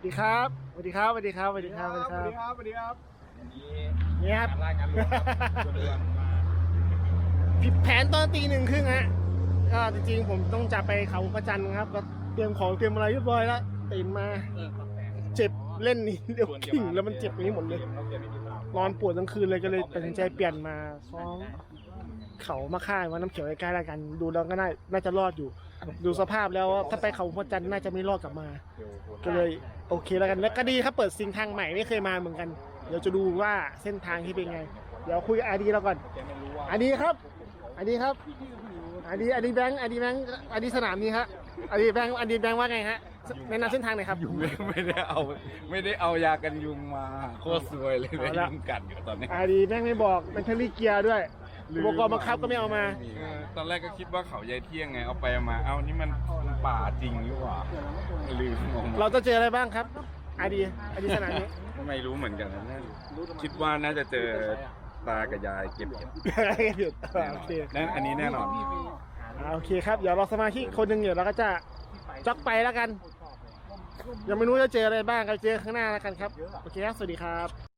สวัสดีครับสวัสดีครับสวัสดีครับสวัสดีครับสวัสดีครับครับสวัสดีครับเนี่ยครับงานรายงานรวมครับส่วนรวมมาผิดแผนตอนตีหนึ่งครึ่งฮะก็จริงๆผมต้องจะไปเขาพระจันทร์ครับ ก็เตรียมของเตรียมอะไรเรียบร้อยแล้วตื่นมาเจ็บเล่นนี่เดี๋ยวขิงแล้วมันเจ็บตรงนี้หมดเลยนอนปวดทั้งคืนเลยก็เลยตัดสินใจเปลี่ยนมาซ้อม เขามาค่ายว่าน้ำเขียวใกล้ๆแล้วกัน ดูแล้วก็น่าน่าจะรอดอยู่ ดูสภาพแล้วถ้าไปเขาพระจันทร์น่าจะไม่รอดกลับมา ก็เลยโอเคแล้วกันแล้วก็ดีครับเปิดซิงทางใหม่ไม่เคยมาเหมือนกัน เดี๋ยวจะดูว่าเส้นทางที่เป็นไง เดี๋ยวคุยกับอาดีเราก่อนอาดีครับอาดีครับอาดีอาดีแบงค์อาดีแบงค์อาดีสนามนี้ครับอาดีแบงค์อาดีแบงค์ว่าไงฮะแนะนำเส้นทางหน่อยครับยุงไม่ไม่ได้เอาไม่ได้เอายากันยุงมาโคตรสวยเลยเอาเลยละยุงกัดอยู่ตอนนี้อาดีแบงค์ไม่บอกเป็นคลีเกียร์ด้วย อุปกรณ์บังคับก็ไม่เอามาเออตอนแรกก็คิดว่าเขายายเที่ยงไงเอาไปเอามา เอ้านี่มันป่าจริงหรือเปล่าลืมงงเราจะเจออะไรบ้างครับอาดีอาดีสนามนี้ไม่รู้เหมือนกันนะคิดว่าน่าจะเจอตากับยายเก็บเห็ดหยุดโอเคนั่นอันนี้แน่นอนอ่าโอเคครับเดี๋ยวเราสมาชิกคนหนึ่งเดี๋ยวเราก็จะจ็อกไปแล้วกัน ยังไม่รู้จะเจออะไรบ้างก็เจอข้างหน้าแล้วกันครับ โอเคครับ สวัสดีครับ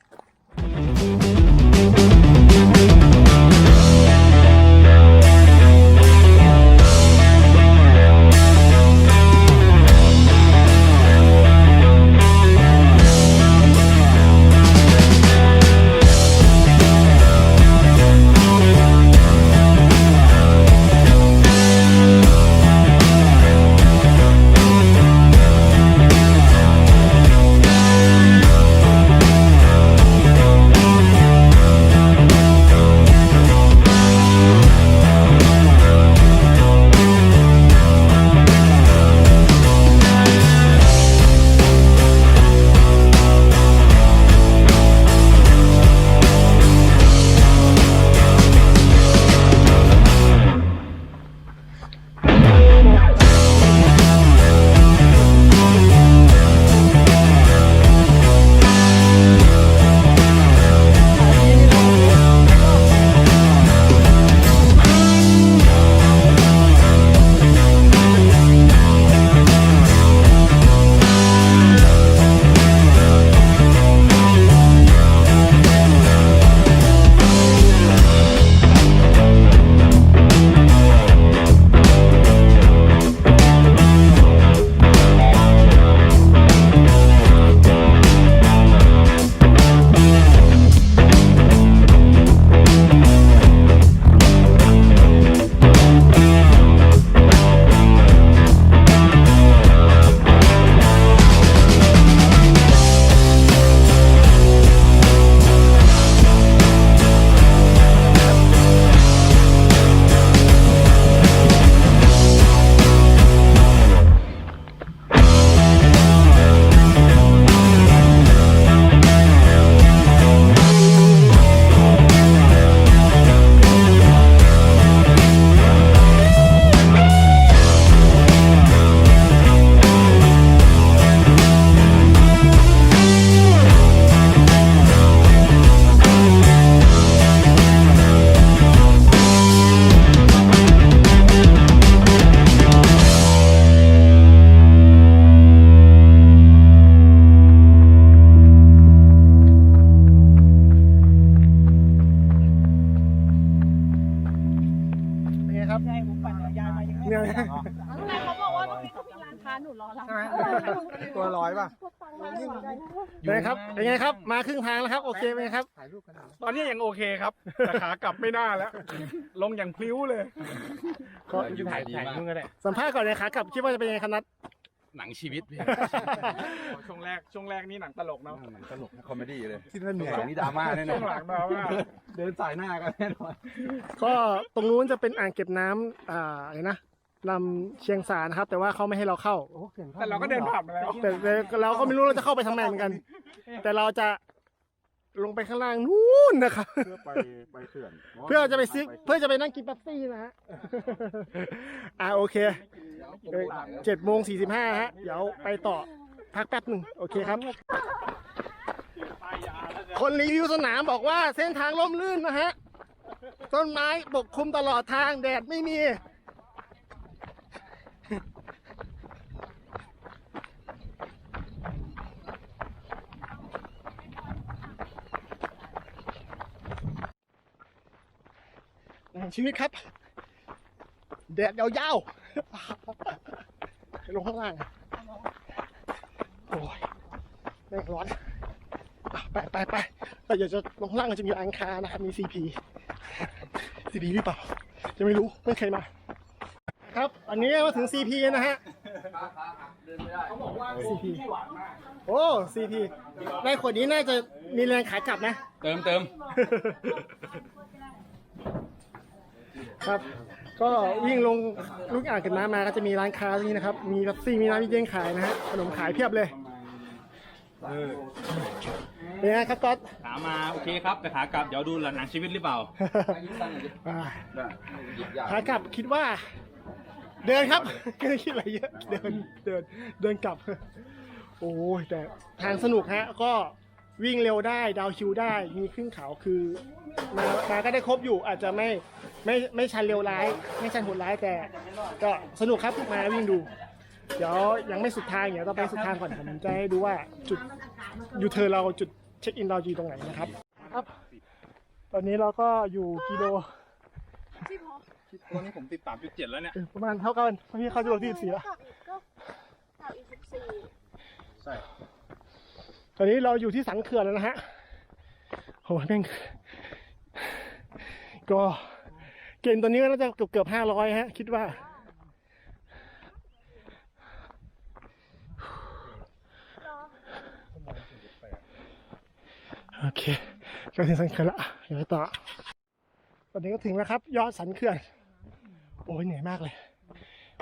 านค้าหนูรอรับตัวร้อยป่ะเป็นไงครับเป็นไงครับ มาครึ่งทางแล้วครับ โอเคไหมครับตอนนี้ยังโอเคครับแต่ขากลับไม่น่าแล้ว ลงอย่างพลิ้วเลยก็ถ่ายถ่ายมึงก็ได้สัมภาษณ์ก่อนเลยขากลับคิดว่าจะเป็นยังไงครับนัดหนังชีวิตพี่ช่วงแรกช่วงแรกนี่หนังตลกเนาะหนังตลกคอมเมดี้เลยที่นั่นเหนื่อยหลังนี่ดราม่าแน่นช่อวนงหลังเราว่าเดินสายหน้ากันแน่นอนก็ตรงนู้นจะเป็นอ่างเก็บน้ำอ่าอะไรนะ ลำเชียงสานะครับ แต่ว่าเขาไม่ให้เราเข้าแต่เราก็เดินผ่านมาแล้ว แต่แต่เราก็ไม่รู้เราจะเข้าไปทำไมเหมือนกัน แต่เราจะลงไปข้างล่างนู้นนะครับ เพื่อไปไปเขื่อนเพื่อจะไปซื้อเพื่อจะไปนั่งกินเป๊ปซี่นะฮะ อ่าโอเคเจ็ดโมงสี่สิบห้าฮะ เดี๋ยวไปต่อพักแป๊บหนึ่งโอเคครับ คนรีวิวสนามบอกว่าเส้นทางล่มลื่นนะฮะ ต้นไม้ปกคลุมตลอดทางแดดไม่มี ชีวิตครับ แดดยาวๆลงข้างล่างโอ้ยแม่งร้อนไปไปไปเราอยากจะลงข้างล่างก็จะมีอังคารนะครับ มี CP CP หรือเปล่า จะไม่รู้ไม่เคยมา ครับ อันนี้มาถึง CP นะฮะ CP โอ้ CP ในขวดนี้น่าจะมีแรงขายกลับนะ เติมเติม ครับ ก็วิ่งลงลูกอ่างเก็บน้ำมาก็จะมีร้านค้าที่นี่นะครับ มีลัซี่มีน้ำมีเย้งขายนะฮะขนมขายเพียบเลยเป็นไงครับก๊อตถามมาโอเคครับแต่ขากลับเดี๋ยวดูหนังชีวิตหรือเปล่าอ่าขากลับคิดว่า เดินครับไม่ได้คิดอะไรเยอะเดินเดินเดินกลับ โอ้ยแต่ทางสนุกฮะก็ วิ่งเร็วได้ดาวคิวได้มีขึ้นเขาคือมามาก็ได้ครบอยู่อาจจะไม่ไม่ไม่ชันเร็วร้าย ไม่ชันโหดร้ายแต่ ก็สนุกครับมาวิ่งดู เดี๋ยวยังไม่สุดทางเดี๋ยวต้องไปสุดทางก่อนผมจะให้ดูว่าจุดยูเทอร์เราจุดเช็คอินเราอยู่ตรงไหนนะครับครับ ตอนนี้เราก็อยู่กิโลตัวนี้ผมติดสามจุดเจ็ดแล้วเนี่ยเออประมาณเท่ากันพี่เขาจะลงที่สี่ละก็กลับอีกสิบสี่ใช่ ตอนนี้เราอยู่ที่สังเขื่อนแล้วนะฮะโหแม่งก็เกณฑ์ตอนนี้ก็น่าจะเกือบเกือบห้าร้อยฮะ คิดว่า โอเคก็ถึงสันเขื่อนละเดี๋ยวต่อ ตอนนี้ก็ถึงแล้วครับ ยอดสันเขื่อน โอ้ยเหนื่อยมากเลย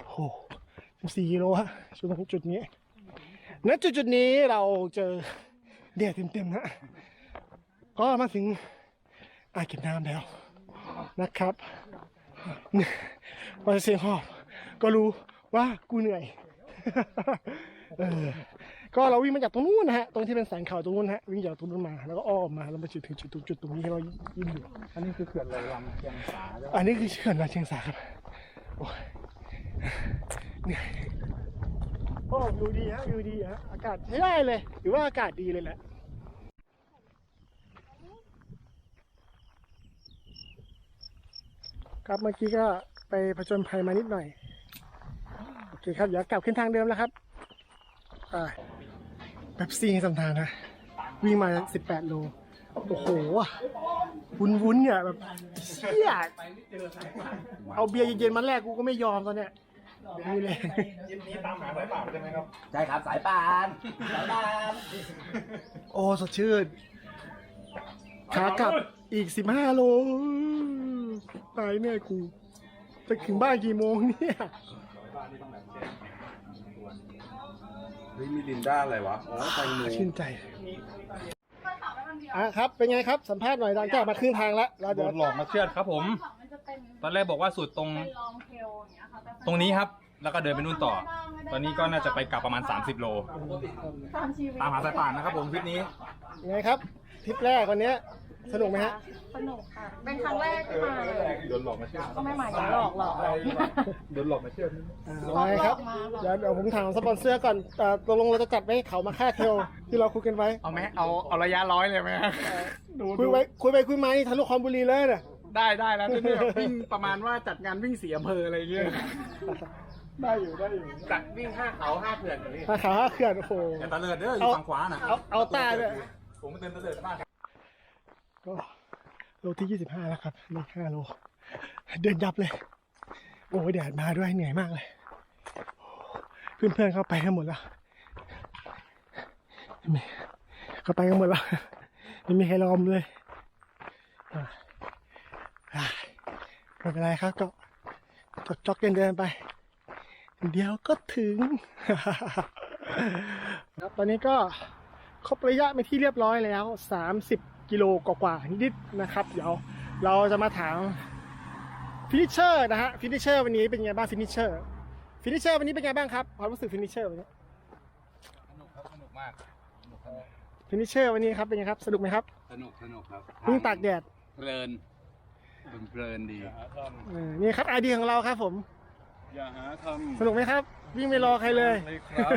โอ้สี่กิโลฮะจุดตรงจุดนี้ ณจุดจุดๆนี้เราเจอแดดเต็มๆนะ ก็มาถึงอ่างเก็บน้ำแล้วนะครับพอเสียงหอบก็รู้ว่ากูเหนื่อยเออก็เราวิ่งมาจากตรงนู้นนะฮะ ตรงที่เป็นสันเขาตรงนู้นนะฮะ วิ่งจากตรงนู้นมา แล้วก็อ้อมมา แล้วมาจุดถึงจุดตรงจุดตรงนี้ที่เรายืนอยู่ อันนี้คือเขื่อนเลยลำเชียงสาใช่ไหมอันนี้คือเขื่อนราชเชียงสาครับ โอ้ยเหนื่อย โอ้วิวดีฮะวิวดีฮะอากาศใช้ได้เลยหรือว่าอากาศดีเลยแหละครับเมื่อกี้ก็ไปผจญภัยมานิดหน่อยโอเคครับเดี๋ยวกลับขึ้นทางเดิมแล้วครับอ่าแบบซีสำทางนะวิ่งมา 18 โล โอ้โห วุ้นวุ้นเนี่ยแบบเชี่ยเอาเบียร์เย็นๆมาแลกกูก็ไม่ยอมตอนเนี้ย นี่เลยใช่ครับสายปานสายปานโอ้สดชื่นขากลับอีกสิบห้าโลตายแน่กูจะถึงบ้านกี่โมงเนี่ยเฮ้ยมีลินด้าอะไรวะ อ๋อแตงโมชื่นใจอะครับ เป็นไงครับ สัมภาษณ์หน่อยหลังจากมาครึ่งทางแล้วเราโดเดี๋ยวนหลอกมาเชื่อดครับผมมันจะเป็นตอนแรกบอกว่าสุดตรงเป็นลอง ต่ตรงนี้ครับ แล้วก็เดินไปนู่นต่อ ตอนนี้ก็น่าจะไปกลับประมาณ 30 โล ตามชีวิตตามหาสายป่านนะครับผมทริปนี้ยังไงครับทริปแรกวันเนี้ยสนุกไหมฮะ สนุกค่ะ เป็นครั้งแรกที่มาเลยโดนหลอกมาเชื่อก็ไม่หมายถึงหลอกหลอกหลอก โดนหลอกมาเชื่ออ่าว่าไงครับเดี๋ยวเดี๋ยวผมถามสปอนเซอร์ก่อนอ่าตกลงเราจะจัดไว้ให้เขามาค่าเทลที่เราคุยกันไว้ เอาไหมเอาเอาระยะร้อยเลยไหมดูคุยไว้คุยไปคุยมานี่ทะลุคอนบุรีเลยน่ะ ได้ได้แล้วที่นี่แบบวิ่งประมาณว่าจัดงานวิ่งเสียอำเภออะไรเงี้ย ได้อยู่ได้อยู่จัดวิ่งห้าเขาห้าเขื่อนอย่างนี้ถ้าขาห้าเขื่อนโอ้โห แต่ตะเลิดเด้ออยู่ฝั่งขวาน่ะเอาเอาตาด้วยผมเดินตะเลิดมากก็โลที่ยี่สิบห้าแล้วครับเลขห้าโล เดินยับเลย โอ้ยแดดมาด้วยเหนื่อยมากเลยเพื่อนเพื่อนๆเข้าไปกันหมดแล้วไม่มีเข้าไปกันหมดแล้วไม่มีใครรอมเลยอะอะ ไม่เป็นไรครับก็จอกจอกเดินเดินๆไป เดี๋ยวก็ถึง ครับตอนนี้ก็ครบระยะไปนที่เรียบร้อยแล้ว 30 กิโลกว่าๆนิดๆนะครับ เดี๋ยวเราจะมาถามฟินิชเชอร์นะฮะฟินิชเชอร์วันนี้เป็นไงบ้างฟินิชเชอร์ฟินิชเชอร์วันนี้เป็นไงบ้างครับความรู้สึกฟินิชเชอร์วันนี้สนุกครับสนุกมากฟินิชเชอร์วันนี้ครับเป็นไงครับ สนุกไหมครับ สนุกสนุกครับวิ่งตากแดดเพลิน เพลินดีเออนี่ครับไอเดียของเราครับผมอย่าหาทสนุกไหมครับ วิ่งไม่รอใครเลย เลยครับ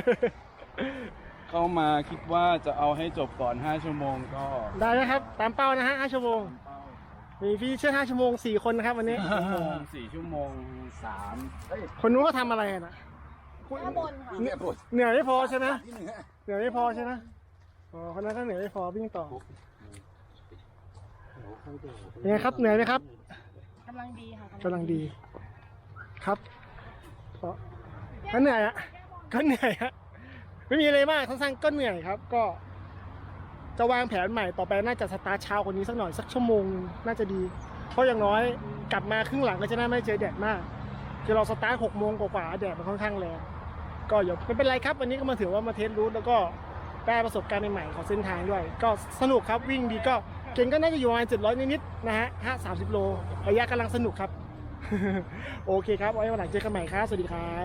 ำเข้ามาคิดว่าจะเอาให้จบก่อน 5 ชั่วโมงก็ได้นะครับ ตามเป้านะฮะ 5 ชั่วโมง มีพี่เชื่อห้าชั่วโมงสี่คนนะครับวันนี้ ชั่วโมงสี่ชั่วโมงสามเอ้ยคนนู้นก็ทำอะไรอะนะข้างบนค่ะ เนี่ยปวดเหนื่อยไม่พอใช่ไหมที่หนึ่งอะเหนื่อยไม่พอใช่ไหมอ๋อคนนั้นก็เหนื่อยไม่พอวิ่งต่อ ยังไงครับเหนื่อยไหมครับกำลังดีค่ะกำลังดี ครับก็ก็เหนื่อยอะก็เหนื่อยอะไม่มีอะไรมากสั้นๆก็เหนื่อยครับ ก็ จะวางแผนใหม่ต่อไปน่าจะสตาร์ทเช้ากว่านี้สักหน่อยสักชั่วโมงน่าจะดี เพราะอย่างน้อยกลับมาครึ่งหลังก็จะได้ไม่เจอแดดมากคือเราสตาร์ทหกโมงกว่าๆแดดมันค่อนข้างแรงก็อย่าไม่เป็นไรครับ วันนี้ก็มาถือว่ามาเทสรูทแล้วก็ได้ประสบการณ์ใหม่ๆของเส้นทางด้วย ก็สนุกครับวิ่งดีก็ เก่งก็น่าจะอยู่ประมาณ700นิดๆนะฮะห้าสามสิบโลระยะกำลังสนุกครับ โอเคครับ ไว้วันหลังเจอกันใหม่ครับ สวัสดีครับ